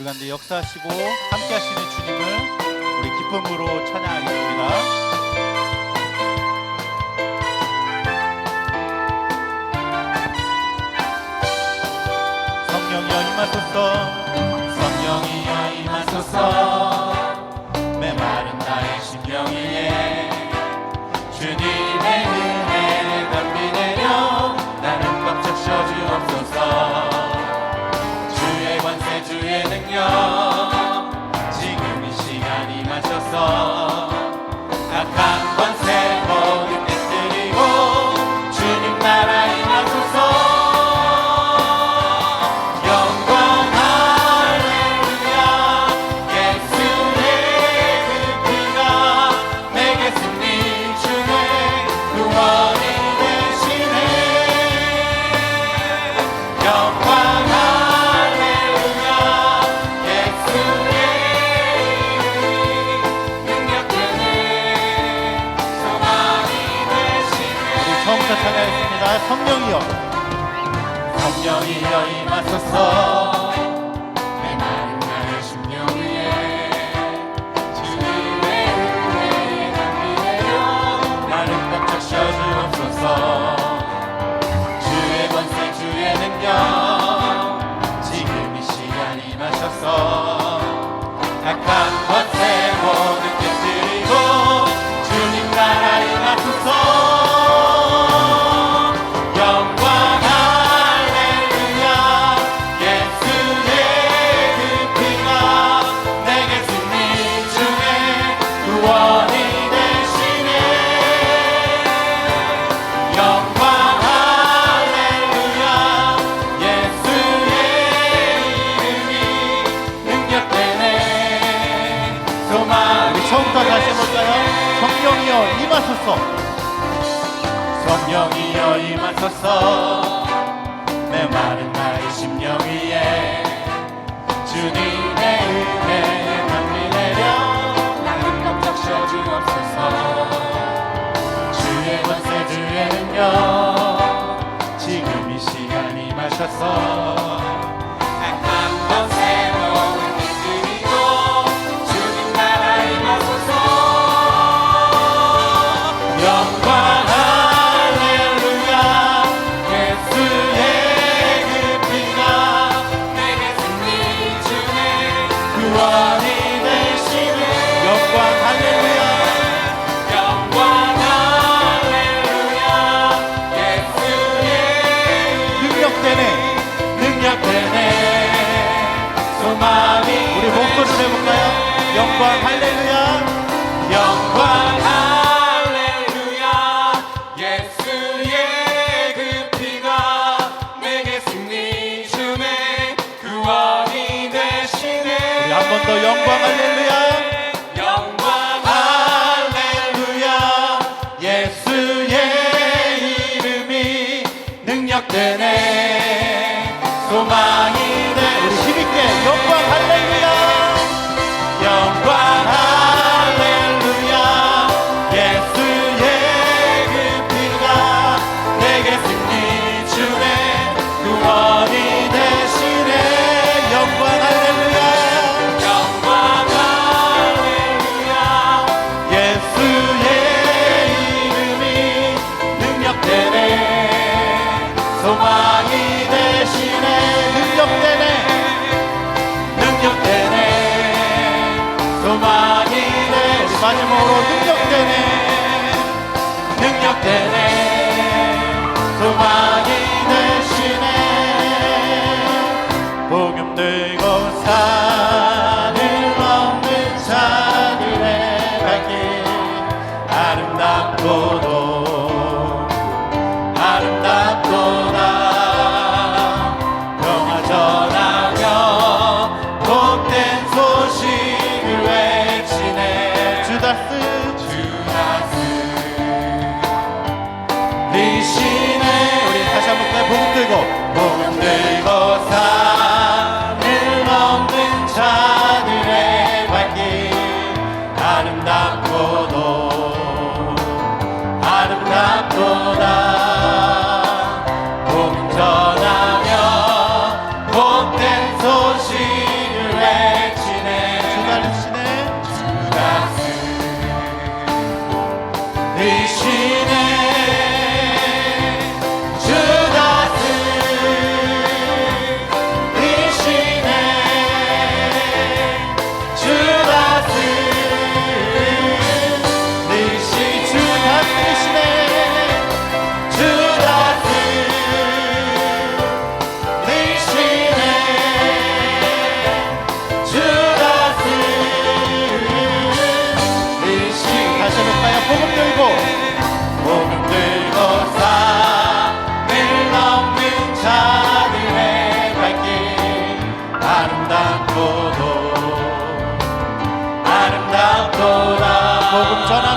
우리가 이 역사하시고 함께 하시는 주님을 우리 기쁨으로 찬양하겠습니다. 성령이여 임하소서 성령이여 임하소서 메마른 나의 심령이에 주님의 성령이여. 성령이여 임하소서. 성령이 여임하소서. 내 마른 나의 심령 위에 주님의 은혜 만리 내려 나는 깜짝 쉬어주옵소서. 주의 권세 주의 능력 지금 이 시간이 마셨어 우리 목소리를 해볼까요? 영광 할렐루야. 영광 할렐루야. 예수의 그 피가 내게 승리 주네 그 왕이 되시네. 우리 한 번 더 영광 할렐루야. 영광 할렐루야. 예수의 예 이름이 능력되네. 소망이 পৌঁছানো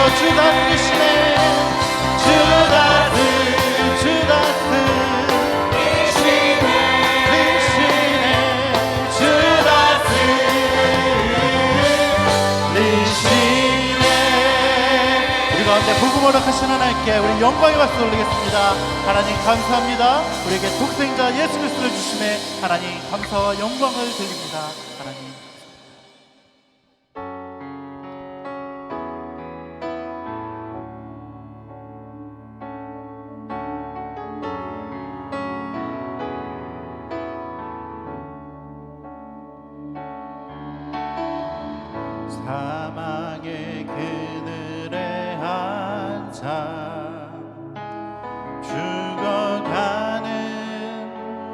마지막으로 주 다스리시네 주 다스 주 다스 리시네 리시네 주 다스 리시네 우리 가운데 복음으로 하신 하나님께 우리 영광의 박수 올리겠습니다. 하나님 감사합니다. 우리에게 독생자 예수 그리스도를 주심에 하나님 감사와 영광을 드립니다. 하나님 죽어가는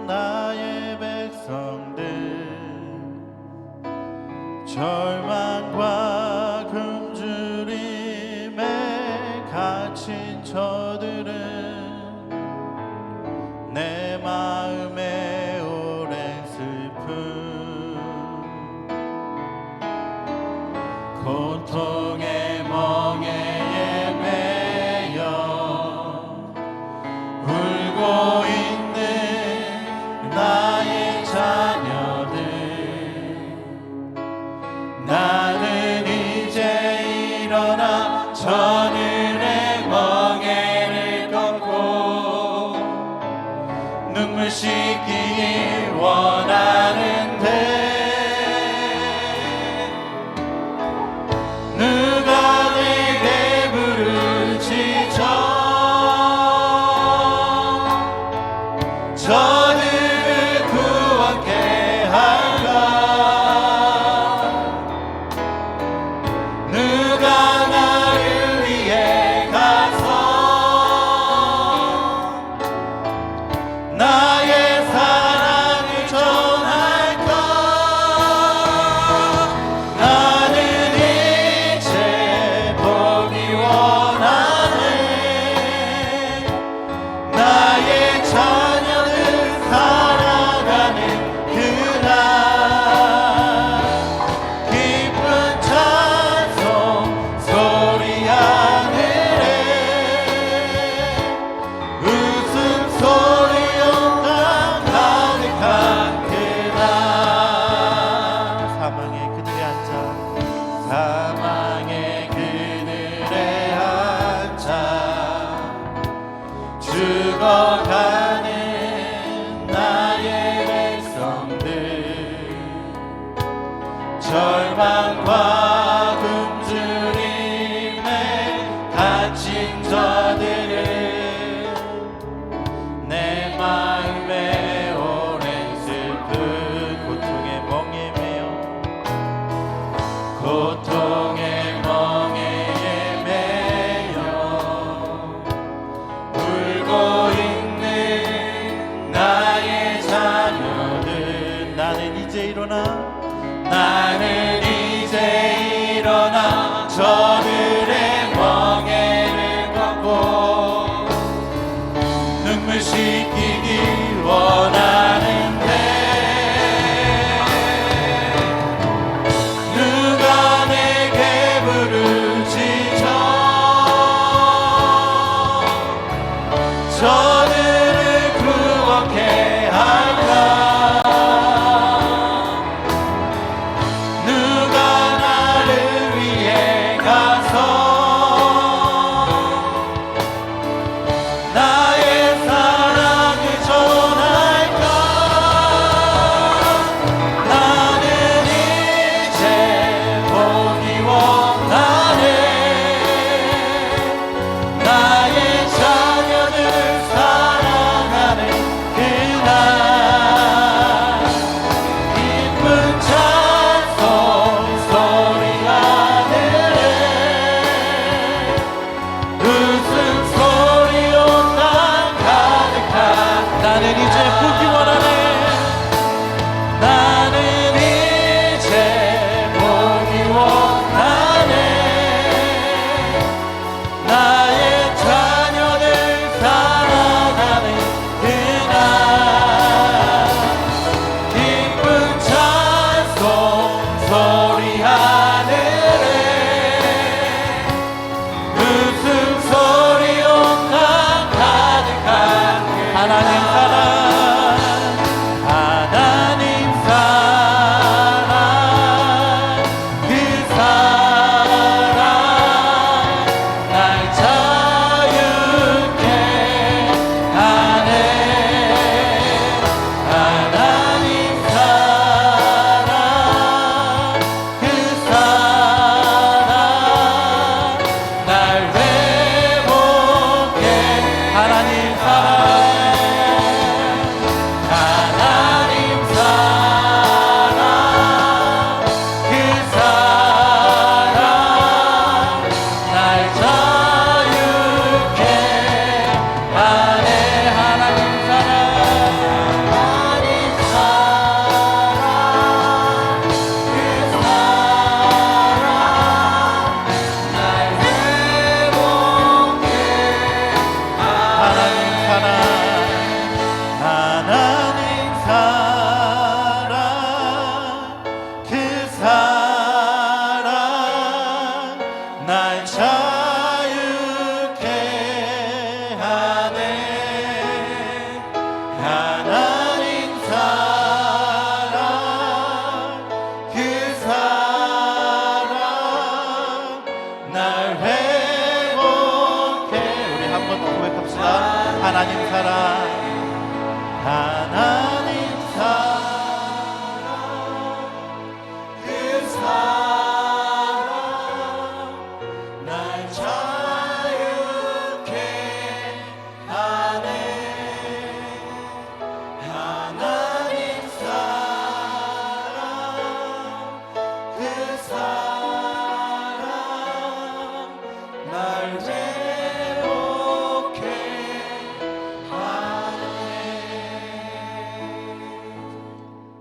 나의 백성들 절망과 굶주림에 갇힌 저들은 내 마음에 오랜 슬픔. 고통의 멍에에 눈물 씻기 원하는데 and it is 자